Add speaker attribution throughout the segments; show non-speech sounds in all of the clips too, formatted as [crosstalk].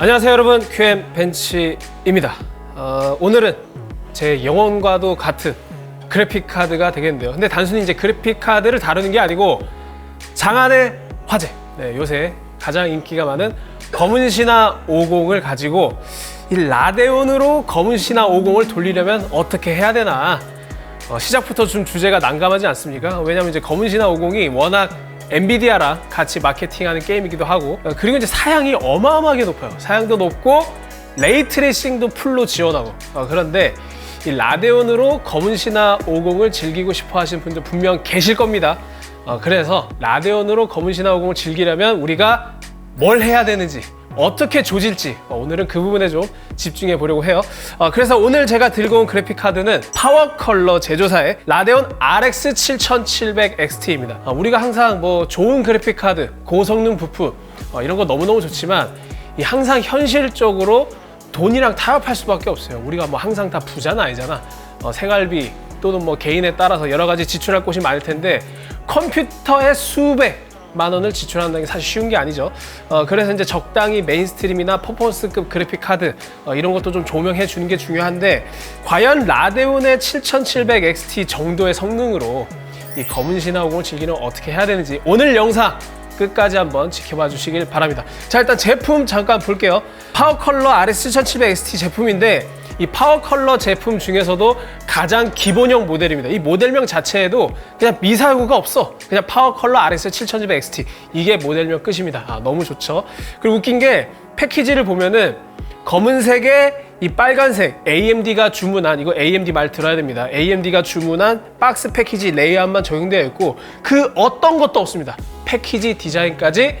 Speaker 1: 안녕하세요 여러분. QM 벤치입니다. 어, 오늘은 제 영혼과도 같은 그래픽 카드가 되겠는데요. 근데 단순히 이제 그래픽 카드를 다루는 게 아니고 장안의 화제. 네, 요새 가장 인기가 많은 검은 신화 50을 가지고 이 라데온으로 검은 신화 50을 돌리려면 어떻게 해야 되나? 어, 시작부터 좀 주제가 난감하지 않습니까? 왜냐면 이제 검은 신화 50이 워낙 엔비디아랑 같이 마케팅하는 게임이기도 하고 어, 그리고 이제 사양이 어마어마하게 높아요. 사양도 높고 레이트레이싱도 풀로 지원하고 어, 그런데 이 라데온으로 검은 신화 50을 즐기고 싶어 하시는 분들 분명 계실 겁니다. 어, 그래서 라데온으로 검은 신화 50을 즐기려면 우리가 뭘 해야 되는지 어떻게 조질지 어, 오늘은 그 부분에 좀 집중해 보려고 해요. 어, 그래서 오늘 제가 들고 온 그래픽 카드는 파워 컬러 제조사의 라데온 RX 7700 XT입니다. 어, 우리가 항상 뭐 좋은 그래픽 카드, 고성능 부품 어, 이런 거 너무너무 좋지만 이 항상 현실적으로 돈이랑 타협할 수밖에 없어요. 우리가 뭐 항상 다 부자는 아니잖아. 어, 생활비 또는 뭐 개인에 따라서 여러 가지 지출할 곳이 많을 텐데 컴퓨터의 수백 만 원을 지출한다는 게 사실 쉬운 게 아니죠. 어, 그래서 이제 적당히 메인스트림이나 퍼포먼스급 그래픽 카드 어, 이런 것도 좀 조명해 주는 게 중요한데 과연 라데온의 7700 XT 정도의 성능으로 이 검은 신화 50을 즐기려면 어떻게 해야 되는지 오늘 영상 끝까지 한번 지켜봐 주시길 바랍니다. 자 일단 제품 잠깐 볼게요. 파워 컬러 RS 7700 XT 제품인데 이 파워 컬러 제품 중에서도 가장 기본형 모델입니다. 이 모델명 자체에도 그냥 미사유가 없어. 그냥 파워 컬러 RS 7700 XT 이게 모델명 끝입니다. 아, 너무 좋죠. 그리고 웃긴 게 패키지를 보면은 검은색에 이 빨간색 AMD가 주문한 이거 AMD 말 들어야 됩니다. AMD가 주문한 박스 패키지 레이아웃만 적용되어 있고 그 어떤 것도 없습니다. 패키지 디자인까지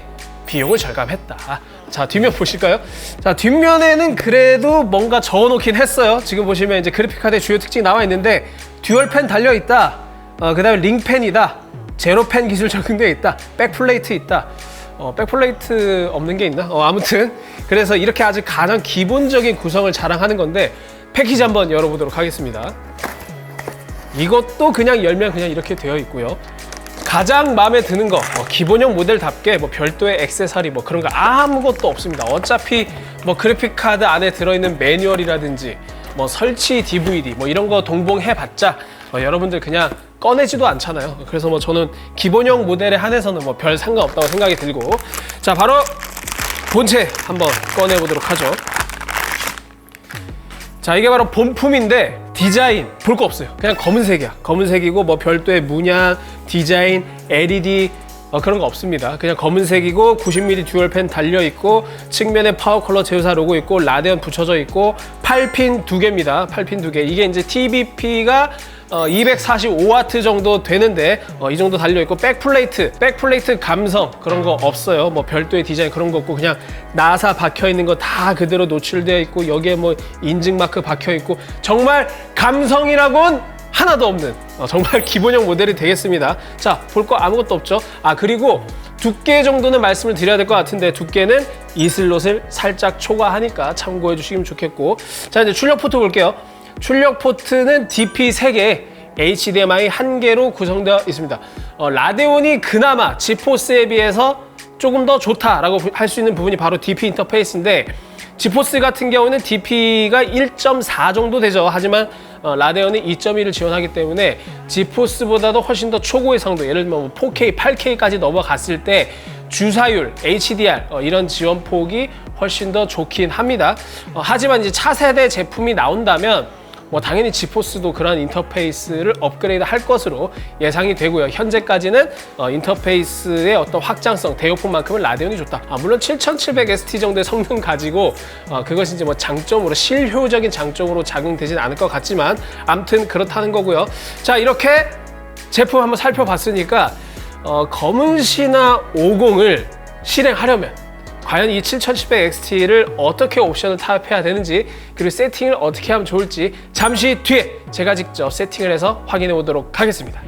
Speaker 1: 비용을 절감했다. 자 뒷면 보실까요? 자 뒷면에는 그래도 뭔가 적어놓긴 했어요. 지금 보시면 이제 그래픽 카드의 주요 특징 나와 있는데 듀얼 펜 달려 있다. 어, 그 다음에 링 펜이다. 제로 펜 기술 적용되어 있다. 백 플레이트 있다. 어, 백플레이트 없는 게 있나? 어, 아무튼 그래서 이렇게 아주 가장 기본적인 구성을 자랑하는 건데 패키지 한번 열어보도록 하겠습니다. 이것도 그냥 열면 그냥 이렇게 되어 있고요. 가장 마음에 드는 거 어, 기본형 모델답게 뭐 별도의 액세서리 뭐 그런 거 아무것도 없습니다. 어차피 뭐 그래픽 카드 안에 들어있는 매뉴얼이라든지 뭐 설치 DVD 뭐 이런 거 동봉해봤자 어, 여러분들 그냥 꺼내지도 않잖아요. 그래서 뭐 저는 기본형 모델에 한해서는 뭐 별 상관없다고 생각이 들고 자 바로 본체 한번 꺼내 보도록 하죠. 자 이게 바로 본품인데 디자인 볼 거 없어요 그냥 검은색이야 검은색이고 뭐 별도의 문양 디자인 LED 어, 그런 거 없습니다. 그냥 검은색이고 90mm 듀얼 펜 달려 있고 측면에 파워 컬러 제휴사 로고 있고 라데온 붙여져 있고 8핀 두 개입니다. 8핀 두 개. 이게 이제 TBP가 어, 245와트 정도 되는데 어, 이 정도 달려 있고 백플레이트, 백플레이트 감성 그런 거 없어요. 뭐 별도의 디자인 그런 거 없고 그냥 나사 박혀 있는 거 다 그대로 노출되어 있고 여기에 뭐 인증 마크 박혀 있고 정말 감성이라곤 하나도 없는 어, 정말 [laughs] 기본형 모델이 되겠습니다. 자, 볼 거 아무것도 없죠. 아 그리고 두께 정도는 말씀을 드려야 될 것 같은데 두께는 이 슬롯을 살짝 초과하니까 참고해 주시면 좋겠고 자 이제 출력 포트 볼게요. 출력 포트는 DP 3개, HDMI 1개로 구성되어 있습니다. 어, 라데온이 그나마 지포스에 비해서 조금 더 좋다라고 할 수 있는 부분이 바로 DP 인터페이스인데 지포스 같은 경우는 DP가 1.4 정도 되죠. 하지만 어, 라데온이 2.1을 지원하기 때문에 지포스보다도 훨씬 더 초고의 상도 예를 들면 뭐 4K, 8K까지 넘어갔을 때 주사율, HDR 어, 이런 지원 폭이 훨씬 더 좋긴 합니다. 어, 하지만 이제 차세대 제품이 나온다면 뭐 당연히 지포스도 그런 인터페이스를 업그레이드 할 것으로 예상이 되고요. 현재까지는 어, 인터페이스의 어떤 확장성, 대용품만큼은 라데온이 좋다. 아, 물론 7700ST 정도의 성능 가지고 어, 그것이 이제 뭐 장점으로 실효적인 장점으로 작용되진 않을 것 같지만 암튼 그렇다는 거고요. 자 이렇게 제품 한번 살펴봤으니까 어, 검은 신화 50을 실행하려면 과연 이 7700XT를 어떻게 옵션을 타협해야 되는지 그리고 세팅을 어떻게 하면 좋을지 잠시 뒤에 제가 직접 세팅을 해서 확인해 보도록 하겠습니다.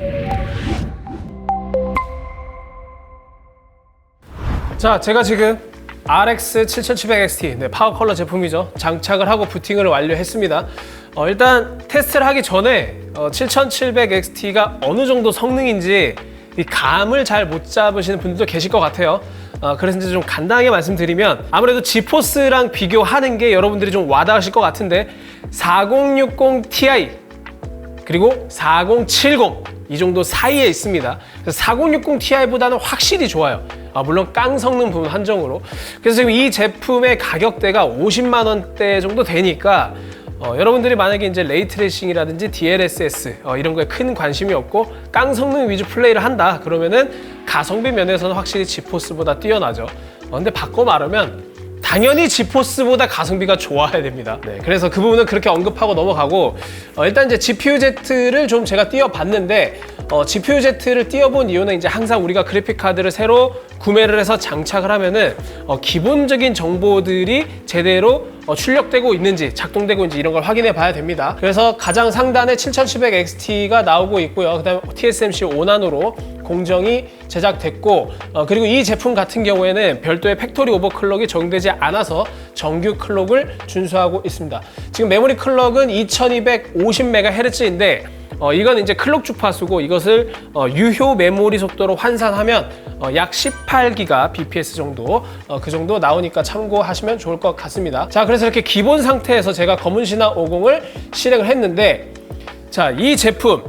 Speaker 1: 자, 제가 지금 RX 7700XT 네, 파워 컬러 제품이죠. 장착을 하고 부팅을 완료했습니다. 어, 일단 테스트를 하기 전에 어, 7700XT가 어느 정도 성능인지 이 감을 잘 못 잡으시는 분들도 계실 것 같아요. 어, 그래서 이제 좀 간단하게 말씀드리면 아무래도 지포스랑 비교하는 게 여러분들이 좀 와닿으실 것 같은데 4060 Ti 그리고 4070 이 정도 사이에 있습니다. 그래서 4060 Ti보다는 확실히 좋아요. 아, 물론 깡 성능 부분 한정으로. 그래서 지금 이 제품의 가격대가 50만 원대 정도 되니까 어, 여러분들이 만약에 이제 레이트레이싱이라든지 DLSS 어, 이런 거에 큰 관심이 없고 깡 성능 위주 플레이를 한다 그러면은 가성비 면에서는 확실히 지포스보다 뛰어나죠. 어, 근데 바꿔 말하면 당연히 지포스보다 가성비가 좋아야 됩니다. 네, 그래서 그 부분은 그렇게 언급하고 넘어가고 어, 일단 이제 GPU-Z를 좀 제가 띄워봤는데 어, GPU-Z를 띄워본 이유는 이제 항상 우리가 그래픽 카드를 새로 구매를 해서 장착을 하면은 어, 기본적인 정보들이 제대로 어, 출력되고 있는지 작동되고 있는지 이런 걸 확인해 봐야 됩니다. 그래서 가장 상단에 7700XT가 나오고 있고요. 그 다음에 TSMC 5나노로 공정이 제작됐고 어, 그리고 이 제품 같은 경우에는 별도의 팩토리 오버클럭이 적용되지 않아서 정규 클럭을 준수하고 있습니다. 지금 메모리 클럭은 2250MHz인데 어, 이건 이제 클럭 주파수고 이것을 어, 유효 메모리 속도로 환산하면 어, 약 18기가 bps 정도 어, 그 정도 나오니까 참고하시면 좋을 것 같습니다. 자, 그래서 이렇게 기본 상태에서 제가 검은 신화 50을 실행을 했는데 자, 이 제품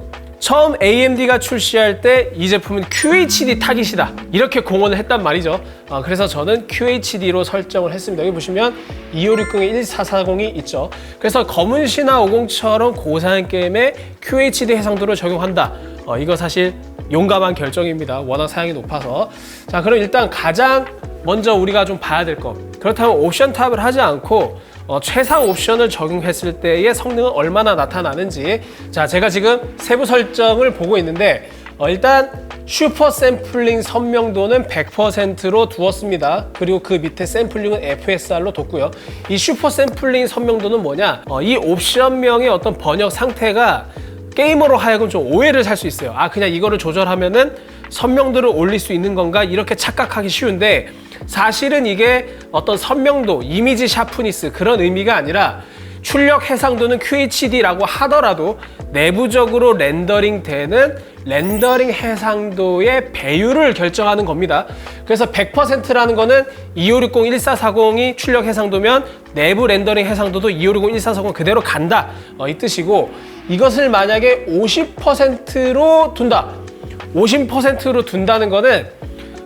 Speaker 1: 처음 AMD가 출시할 때 이 제품은 QHD 타깃이다. 이렇게 공언을 했단 말이죠. 어, 그래서 저는 QHD로 설정을 했습니다. 여기 보시면 2560에 1440이 있죠. 그래서 검은 신화 50처럼 고사양 게임에 QHD 해상도를 적용한다. 어, 이거 사실 용감한 결정입니다. 워낙 사양이 높아서. 자 그럼 일단 가장 먼저 우리가 좀 봐야 될거 그렇다면 옵션 탑을 하지 않고 어, 최상 옵션을 적용했을 때의 성능은 얼마나 나타나는지 자 제가 지금 세부 설정을 보고 있는데 어, 일단 슈퍼 샘플링 선명도는 100%로 두었습니다. 그리고 그 밑에 샘플링은 FSR로 뒀고요. 이 슈퍼 샘플링 선명도는 뭐냐? 어, 이 옵션명의 어떤 번역 상태가 게이머로 하여금 좀 오해를 살 수 있어요. 아 그냥 이거를 조절하면은 선명도를 올릴 수 있는 건가 이렇게 착각하기 쉬운데 사실은 이게 어떤 선명도, 이미지 샤프니스 그런 의미가 아니라 출력 해상도는 QHD라고 하더라도 내부적으로 렌더링 되는 렌더링 해상도의 배율을 결정하는 겁니다. 그래서 100%라는 거는 2560 1440이 출력 해상도면 내부 렌더링 해상도도 2560 1440 그대로 간다. 어, 이 뜻이고 이것을 만약에 50%로 둔다. 50%로 둔다는 거는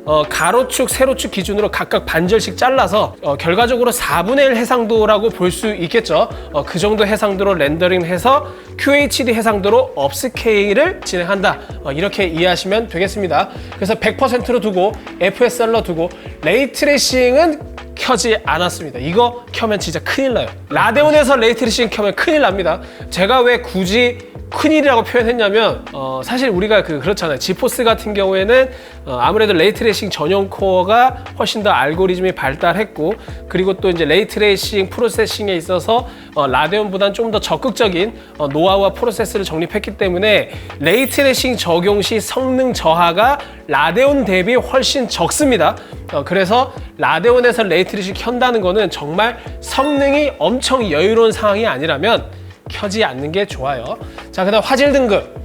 Speaker 1: 어, 가로축, 세로축 기준으로 각각 반절씩 잘라서 어, 결과적으로 4분의 1 해상도라고 볼 수 있겠죠. 어, 그 정도 해상도로 렌더링해서 QHD 해상도로 업스케일을 진행한다. 어, 이렇게 이해하시면 되겠습니다. 그래서 100%로 두고 FSR로 두고 레이트레이싱은 켜지 않았습니다. 이거 켜면 진짜 큰일 나요. 라데온에서 레이트레이싱 켜면 큰일 납니다. 제가 왜 굳이 큰일이라고 표현했냐면 어, 사실 우리가 그 그렇잖아요. 지포스 같은 경우에는 어, 아무래도 레이트레이싱 전용 코어가 훨씬 더 알고리즘이 발달했고 그리고 또 이제 레이트레이싱 프로세싱에 있어서 어, 라데온보다는 좀 더 적극적인 어, 노하우와 프로세스를 정립했기 때문에 레이트레이싱 적용 시 성능 저하가 라데온 대비 훨씬 적습니다. 어, 그래서 라데온에서 레이트레이싱 켠다는 거는 정말 성능이 엄청 여유로운 상황이 아니라면 켜지 않는 게 좋아요. 자, 그 다음 화질 등급.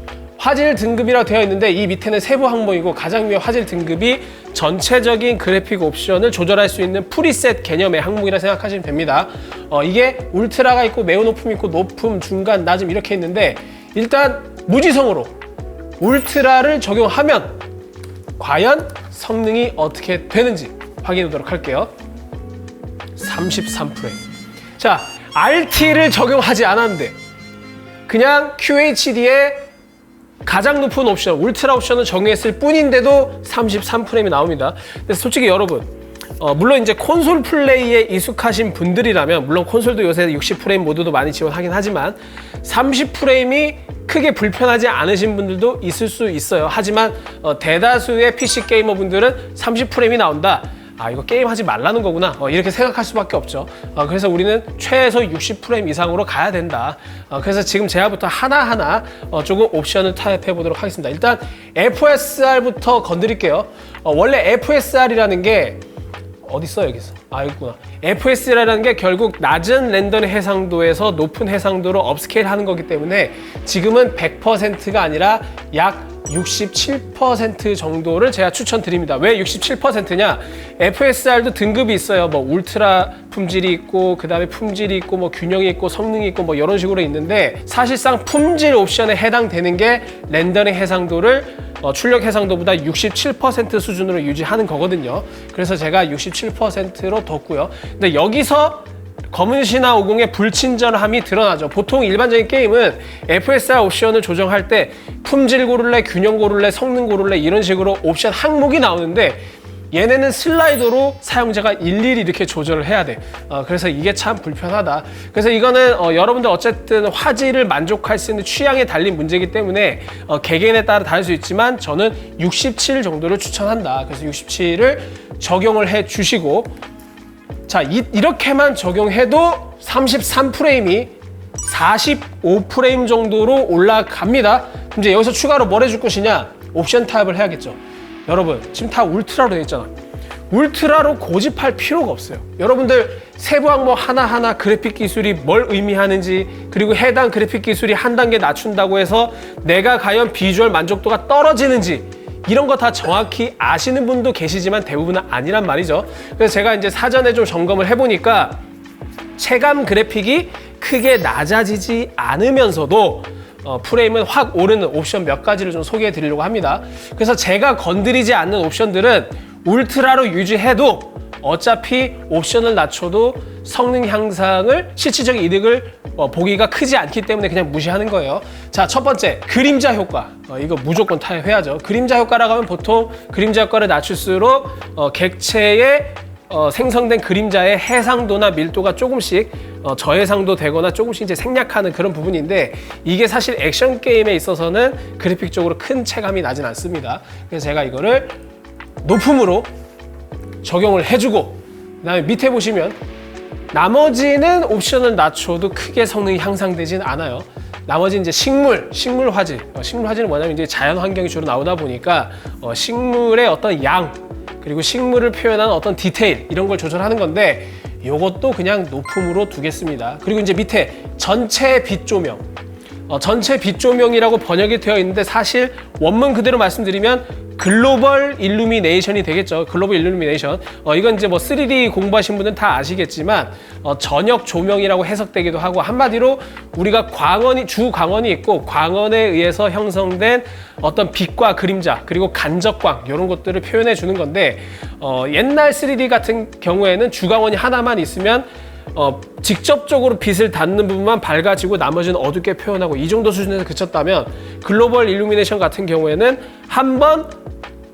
Speaker 1: 화질 등급이라고 되어 있는데 이 밑에는 세부 항목이고 가장 위에 화질 등급이 전체적인 그래픽 옵션을 조절할 수 있는 프리셋 개념의 항목이라 생각하시면 됩니다. 어, 이게 울트라가 있고 매우 높음 있고 높음, 중간, 낮음 이렇게 있는데 일단 무지성으로 울트라를 적용하면 과연 성능이 어떻게 되는지 확인해 보도록 할게요. 33프레임. 자, RT를 적용하지 않았는데 그냥 QHD에 가장 높은 옵션, 울트라 옵션을 정했을 뿐인데도 33프레임이 나옵니다. 근데 솔직히 여러분, 어, 물론 이제 콘솔 플레이에 익숙하신 분들이라면 물론 콘솔도 요새 60프레임 모드도 많이 지원하긴 하지만 30프레임이 크게 불편하지 않으신 분들도 있을 수 있어요. 하지만 어, 대다수의 PC 게이머 분들은 30프레임이 나온다. 아 이거 게임 하지 말라는 거구나. 어, 이렇게 생각할 수밖에 없죠. 어, 그래서 우리는 최소 60프레임 이상으로 가야 된다. 어, 그래서 지금 제가부터 하나하나 어, 조금 옵션을 타협해 보도록 하겠습니다. 일단 FSR부터 건드릴게요. 어, 원래 FSR이라는 게 어디 있어 여기 있어 아 있구나 FS라는 게 결국 낮은 렌더링 해상도에서 높은 해상도로 업스케일 하는 거기 때문에 지금은 100%가 아니라 약 67% 정도를 제가 추천드립니다. 왜 67%냐? FSR도 등급이 있어요. 뭐 울트라 품질이 있고 그다음에 품질이 있고 뭐 균형이 있고 성능이 있고 뭐 이런 식으로 있는데 사실상 품질 옵션에 해당되는 게 렌더링 해상도를 어, 출력 해상도보다 67% 수준으로 유지하는 거거든요. 그래서 제가 67%로 뒀고요. 근데 여기서 검은 신화 50의 불친절함이 드러나죠. 보통 일반적인 게임은 FSR 옵션을 조정할 때 품질 고를래, 균형 고를래, 성능 고를래 이런 식으로 옵션 항목이 나오는데 얘네는 슬라이더로 사용자가 일일이 이렇게 조절을 해야 돼. 어, 그래서 이게 참 불편하다. 그래서 이거는 어, 여러분들 어쨌든 화질을 만족할 수 있는 취향에 달린 문제이기 때문에 어, 개개인에 따라 다를 수 있지만 저는 67 정도를 추천한다. 그래서 67을 적용을 해 주시고 자, 이, 이렇게만 적용해도 33프레임이 45프레임 정도로 올라갑니다. 이제 여기서 추가로 뭘 해줄 것이냐? 옵션 타입을 해야겠죠. 여러분, 지금 다 울트라로 되어 있잖아. 울트라로 고집할 필요가 없어요. 여러분들 세부 항목 하나하나 그래픽 기술이 뭘 의미하는지 그리고 해당 그래픽 기술이 한 단계 낮춘다고 해서 내가 과연 비주얼 만족도가 떨어지는지 이런 거 다 정확히 아시는 분도 계시지만 대부분은 아니란 말이죠. 그래서 제가 이제 사전에 좀 점검을 해보니까 체감 그래픽이 크게 낮아지지 않으면서도 어, 프레임은 확 오르는 옵션 몇 가지를 좀 소개해 드리려고 합니다. 그래서 제가 건드리지 않는 옵션들은 울트라로 유지해도 어차피 옵션을 낮춰도 성능 향상을 실질적인 이득을 어, 보기가 크지 않기 때문에 그냥 무시하는 거예요. 자, 첫 번째 그림자 효과. 어, 이거 무조건 타협해야죠. 그림자 효과라고 하면 보통 그림자 효과를 낮출수록 어, 객체의 어, 생성된 그림자의 해상도나 밀도가 조금씩 어, 저해상도 되거나 조금씩 이제 생략하는 그런 부분인데 이게 사실 액션 게임에 있어서는 그래픽적으로 큰 체감이 나진 않습니다. 그래서 제가 이거를 높음으로 적용을 해주고 그다음에 밑에 보시면 나머지는 옵션을 낮춰도 크게 성능이 향상되진 않아요. 나머지 이제 식물, 식물 화질. 어, 식물 화질은 뭐냐면 이제 자연 환경이 주로 나오다 보니까 어, 식물의 어떤 양 그리고 식물을 표현하는 어떤 디테일 이런 걸 조절하는 건데 이것도 그냥 높음으로 두겠습니다. 그리고 이제 밑에 전체 빛 조명. 어, 전체 빛 조명이라고 번역이 되어 있는데 사실 원문 그대로 말씀드리면 글로벌 일루미네이션이 되겠죠. 글로벌 일루미네이션. 어, 이건 이제 뭐 3D 공부하신 분들은 다 아시겠지만 어, 전역 조명이라고 해석되기도 하고 한마디로 우리가 광원이 주 광원이 있고 광원에 의해서 형성된 어떤 빛과 그림자 그리고 간접광 이런 것들을 표현해 주는 건데 어, 옛날 3D 같은 경우에는 주광원이 하나만 있으면 어, 직접적으로 빛을 닿는 부분만 밝아지고 나머지는 어둡게 표현하고 이 정도 수준에서 그쳤다면 글로벌 일루미네이션 같은 경우에는 한 번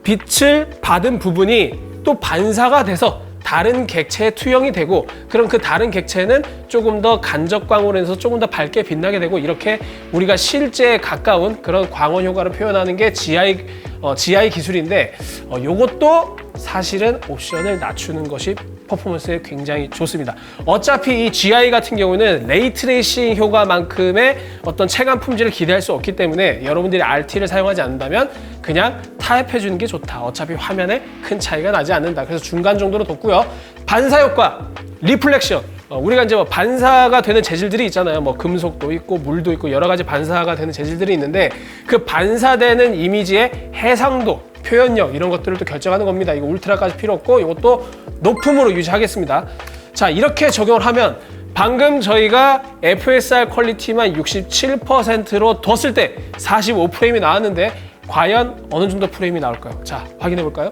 Speaker 1: 빛을 받은 부분이 또 반사가 돼서 다른 객체에 투영이 되고 그럼 그 다른 객체는 조금 더 간접광으로 해서 조금 더 밝게 빛나게 되고 이렇게 우리가 실제에 가까운 그런 광원 효과를 표현하는 게 GI 어, GI 기술인데 어, 요것도 사실은 옵션을 낮추는 것이 퍼포먼스에 굉장히 좋습니다. 어차피 이 GI 같은 경우는 레이트레이싱 효과만큼의 어떤 체감 품질을 기대할 수 없기 때문에 여러분들이 RT를 사용하지 않는다면 그냥 타협해 주는 게 좋다. 어차피 화면에 큰 차이가 나지 않는다. 그래서 중간 정도로 뒀고요. 반사 효과, 리플렉션. 어, 우리가 이제 뭐 반사가 되는 재질들이 있잖아요. 뭐 금속도 있고 물도 있고 여러 가지 반사가 되는 재질들이 있는데 그 반사되는 이미지의 해상도, 표현력 이런 것들을 또 결정하는 겁니다. 이거 울트라까지 필요 없고 이것도 높음으로 유지하겠습니다. 자 이렇게 적용을 하면 방금 저희가 FSR 퀄리티만 67%로 뒀을 때 45프레임이 나왔는데 과연 어느 정도 프레임이 나올까요? 자 확인해 볼까요?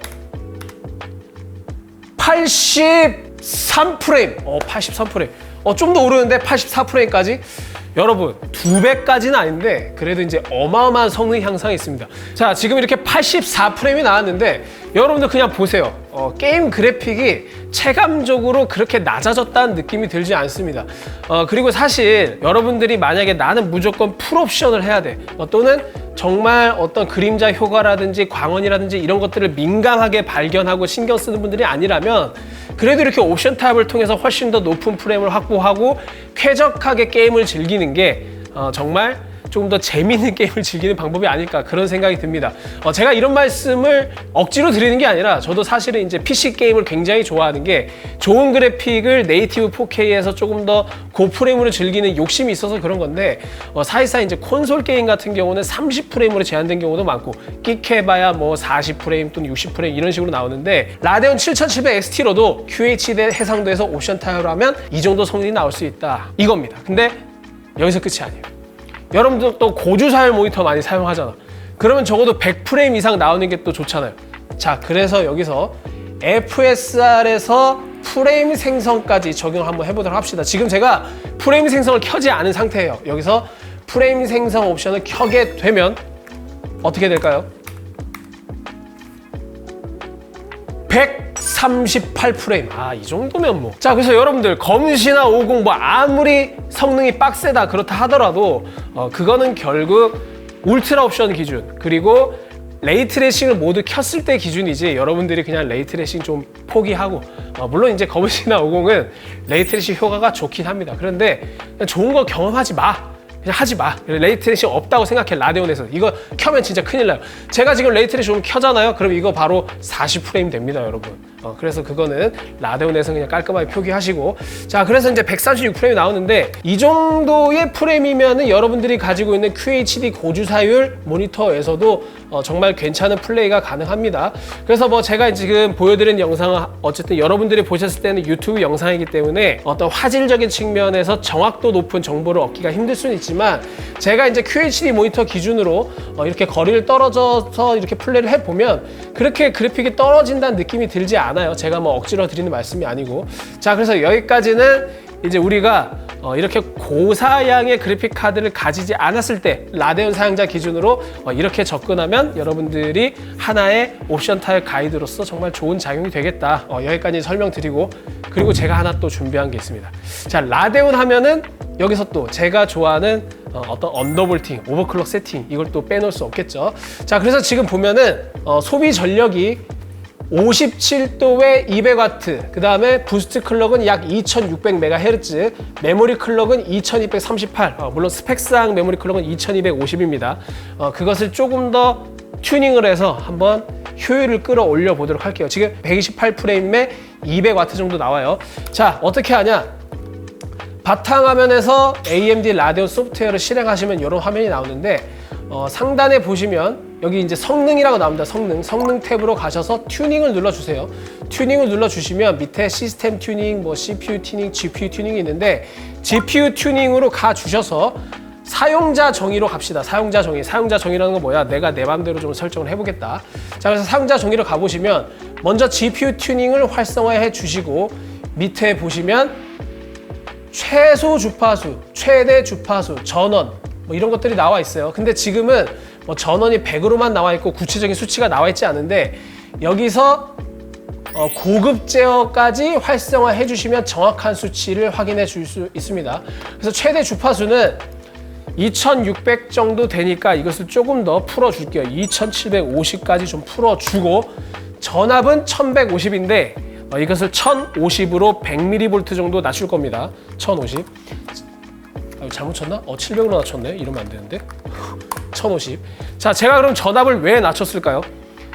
Speaker 1: 83프레임. 어, 83프레임. 어, 좀 더 오르는데 84프레임까지. 여러분, 두 배까지는 아닌데 그래도 이제 어마어마한 성능 향상이 있습니다. 자, 지금 이렇게 84프레임이 나왔는데 여러분들 그냥 보세요. 어, 게임 그래픽이 체감적으로 그렇게 낮아졌다는 느낌이 들지 않습니다. 어, 그리고 사실 여러분들이 만약에 나는 무조건 풀옵션을 해야 돼. 어, 또는 정말 어떤 그림자 효과라든지 광원이라든지 이런 것들을 민감하게 발견하고 신경 쓰는 분들이 아니라면 그래도 이렇게 옵션 탑을 통해서 훨씬 더 높은 프레임을 확보하고 쾌적하게 게임을 즐기는 게 어, 정말 조금 더 재미있는 [laughs] 게임을 즐기는 방법이 아닐까 그런 생각이 듭니다. 어, 제가 이런 말씀을 억지로 드리는 게 아니라 저도 사실은 이제 PC 게임을 굉장히 좋아하는 게 좋은 그래픽을 네이티브 4K에서 조금 더 고프레임으로 즐기는 욕심이 있어서 그런 건데 어, 사실상 이제 콘솔 게임 같은 경우는 30프레임으로 제한된 경우도 많고 끽해봐야 뭐 40프레임 또는 60프레임 이런 식으로 나오는데 라데온 7700 XT로도 QHD 해상도에서 옵션 타협을 하면 이 정도 성능이 나올 수 있다 이겁니다. 근데 여기서 끝이 아니에요. 여러분들 또 고주사열 모니터 많이 사용하잖아. 그러면 적어도 100프레임 이상 나오는 게 또 좋잖아요. 자, 그래서 여기서 FSR에서 프레임 생성까지 적용을 한번 해보도록 합시다. 지금 제가 프레임 생성을 켜지 않은 상태예요. 여기서 프레임 생성 옵션을 켜게 되면 어떻게 될까요? 138프레임. 아, 이 정도면 뭐. 자, 그래서 여러분들, 검시나 50, 뭐, 아무리 성능이 빡세다, 그렇다 하더라도, 어, 그거는 결국 울트라 옵션 기준, 그리고 레이트레이싱을 모두 켰을 때 기준이지, 여러분들이 그냥 레이트레이싱 좀 포기하고, 어, 물론 이제 검시나 50은 레이트레이싱 효과가 좋긴 합니다. 그런데 좋은 거 경험하지 마. 그냥 하지 마. 레이트레이싱 없다고 생각해 라데온에서. 이거 켜면 진짜 큰일 나요. 제가 지금 레이트레이싱 켜잖아요. 그럼 이거 바로 40 프레임 됩니다, 여러분. 어, 그래서 그거는 라데온에서 그냥 깔끔하게 표기하시고. 자, 그래서 이제 136프레임이 나오는데 이 정도의 프레임이면은 여러분들이 가지고 있는 QHD 고주사율 모니터에서도 어, 정말 괜찮은 플레이가 가능합니다. 그래서 뭐 제가 지금 보여드린 영상은 어쨌든 여러분들이 보셨을 때는 유튜브 영상이기 때문에 어떤 화질적인 측면에서 정확도 높은 정보를 얻기가 힘들 수는 있지만 제가 이제 QHD 모니터 기준으로 어, 이렇게 거리를 떨어져서 이렇게 플레이를 해보면 그렇게 그래픽이 떨어진다는 느낌이 들지 않아요. 제가 뭐 억지로 드리는 말씀이 아니고. 자, 그래서 여기까지는 이제 우리가 어, 이렇게 고사양의 그래픽 카드를 가지지 않았을 때 라데온 사용자 기준으로 어, 이렇게 접근하면 여러분들이 하나의 옵션 타입 가이드로서 정말 좋은 작용이 되겠다. 어, 여기까지 설명드리고 그리고 제가 하나 또 준비한 게 있습니다. 자, 라데온 하면은 여기서 또 제가 좋아하는 어, 어떤 언더볼팅, 오버클럭 세팅 이걸 또 빼놓을 수 없겠죠. 자, 그래서 지금 보면은 어, 소비 전력이 57도에 200W, 그 다음에 부스트 클럭은 약 2600MHz, 메모리 클럭은 2238, 어, 물론 스펙상 메모리 클럭은 2250입니다. 어, 그것을 조금 더 튜닝을 해서 한번 효율을 끌어올려 보도록 할게요. 지금 128프레임에 200W 정도 나와요. 자, 어떻게 하냐? 바탕화면에서 AMD 라데온 소프트웨어를 실행하시면 이런 화면이 나오는데 어, 상단에 보시면 여기 이제 성능이라고 나옵니다. 성능. 성능 탭으로 가셔서 튜닝을 눌러주세요. 튜닝을 눌러주시면 밑에 시스템 튜닝, 뭐 CPU 튜닝, GPU 튜닝이 있는데 GPU 튜닝으로 가 주셔서 사용자 정의로 갑시다. 사용자 정의. 사용자 정의라는 건 뭐야? 내가 내 맘대로 좀 설정을 해보겠다. 자, 그래서 사용자 정의로 가보시면 먼저 GPU 튜닝을 활성화해 주시고 밑에 보시면 최소 주파수, 최대 주파수, 전원 뭐 이런 것들이 나와 있어요. 근데 지금은 뭐 전원이 100으로만 나와 있고 구체적인 수치가 나와 있지 않은데 여기서 어, 고급 제어까지 활성화해 주시면 정확한 수치를 확인해 줄 수 있습니다. 그래서 최대 주파수는 2600 정도 되니까 이것을 조금 더 풀어 줄게요. 2750까지 좀 풀어 주고 전압은 1150인데 어, 이것을 1050으로 100mV 정도 낮출 겁니다. 1050. 아, 잘못 쳤나? 어, 700으로 낮췄네. 이러면 안 되는데. 1050. 자, 제가 그럼 전압을 왜 낮췄을까요?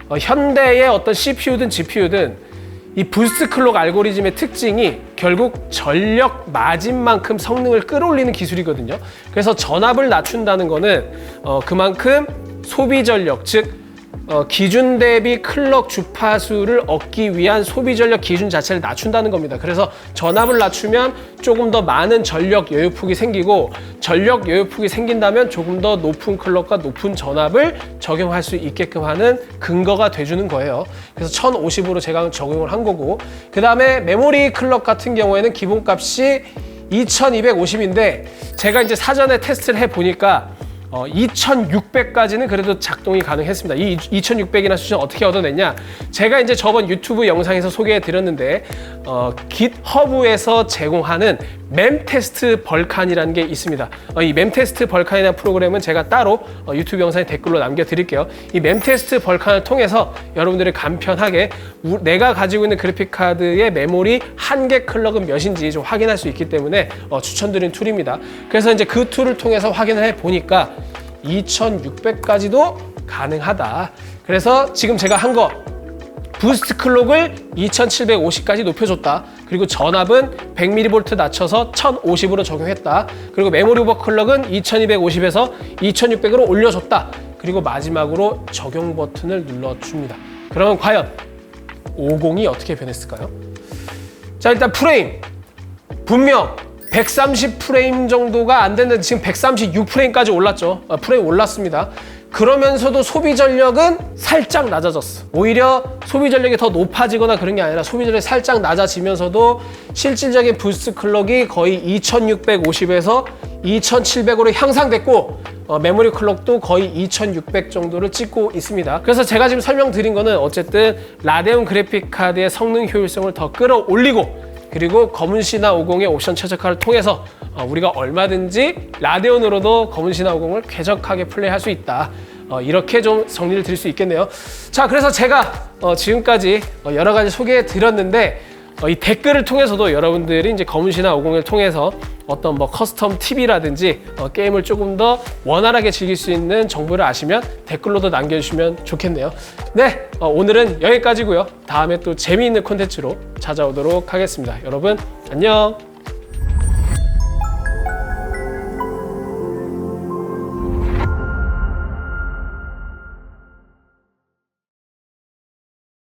Speaker 1: 어, 현대의 어떤 CPU든 GPU든 이 부스트 클록 알고리즘의 특징이 결국 전력 마진만큼 성능을 끌어올리는 기술이거든요. 그래서 전압을 낮춘다는 거는 어, 그만큼 소비 전력, 즉 어, 기준 대비 클럭 주파수를 얻기 위한 소비 전력 기준 자체를 낮춘다는 겁니다. 그래서 전압을 낮추면 조금 더 많은 전력 여유폭이 생기고 전력 여유폭이 생긴다면 조금 더 높은 클럭과 높은 전압을 적용할 수 있게끔 하는 근거가 돼주는 거예요. 그래서 1050으로 제가 적용을 한 거고 그 다음에 메모리 클럭 같은 경우에는 기본값이 2250인데 제가 이제 사전에 테스트를 해 보니까 어, 2600까지는 그래도 작동이 가능했습니다. 이 2600이나 수준 어떻게 얻어냈냐? 제가 이제 저번 유튜브 영상에서 소개해 드렸는데 어, 깃허브에서 제공하는 mem 테스트 벌칸이라는 게 있습니다. 어, 이 mem 테스트 벌칸이라는 프로그램은 제가 따로 어, 유튜브 영상에 댓글로 남겨드릴게요. 이 mem 테스트 벌칸을 통해서 여러분들이 간편하게 우- 내가 가지고 있는 그래픽 카드의 메모리 한 개 클럭은 몇인지 좀 확인할 수 있기 때문에 어, 추천드리는 툴입니다. 그래서 이제 그 툴을 통해서 확인을 해 보니까 2600까지도 가능하다. 그래서 지금 제가 한거 부스트 클록을 2750까지 높여줬다. 그리고 전압은 100mV 낮춰서 1050으로 적용했다. 그리고 메모리 오버클럭은 2250에서 2600으로 올려줬다. 그리고 마지막으로 적용 버튼을 눌러줍니다. 그러면 과연 50이 어떻게 변했을까요? 자 일단 프레임 분명 130 프레임 정도가 안 됐는데 지금 136 프레임까지 올랐죠. 아, 프레임 올랐습니다. 그러면서도 소비 전력은 살짝 낮아졌어. 오히려 소비 전력이 더 높아지거나 그런 게 아니라 소비 전력이 살짝 낮아지면서도 실질적인 부스트 클럭이 거의 2650에서 2700으로 향상됐고 어, 메모리 클럭도 거의 2600 정도를 찍고 있습니다. 그래서 제가 지금 설명드린 거는 어쨌든 라데온 그래픽 카드의 성능 효율성을 더 끌어올리고 그리고 검은시나 50의 옵션 최적화를 통해서 어, 우리가 얼마든지 라데온으로도 검은시나 50을 쾌적하게 플레이할 수 있다. 어, 이렇게 좀 정리를 드릴 수 있겠네요. 자, 그래서 제가 어, 지금까지 어, 여러 가지 소개해 드렸는데 어, 이 댓글을 통해서도 여러분들이 이제 검은시나 50을 통해서 어떤 뭐 커스텀 팁이라든지 어, 게임을 조금 더 원활하게 즐길 수 있는 정보를 아시면 댓글로도 남겨주시면 좋겠네요. 네, 어, 오늘은 여기까지고요. 다음에 또 재미있는 콘텐츠로 찾아오도록 하겠습니다. 여러분 안녕.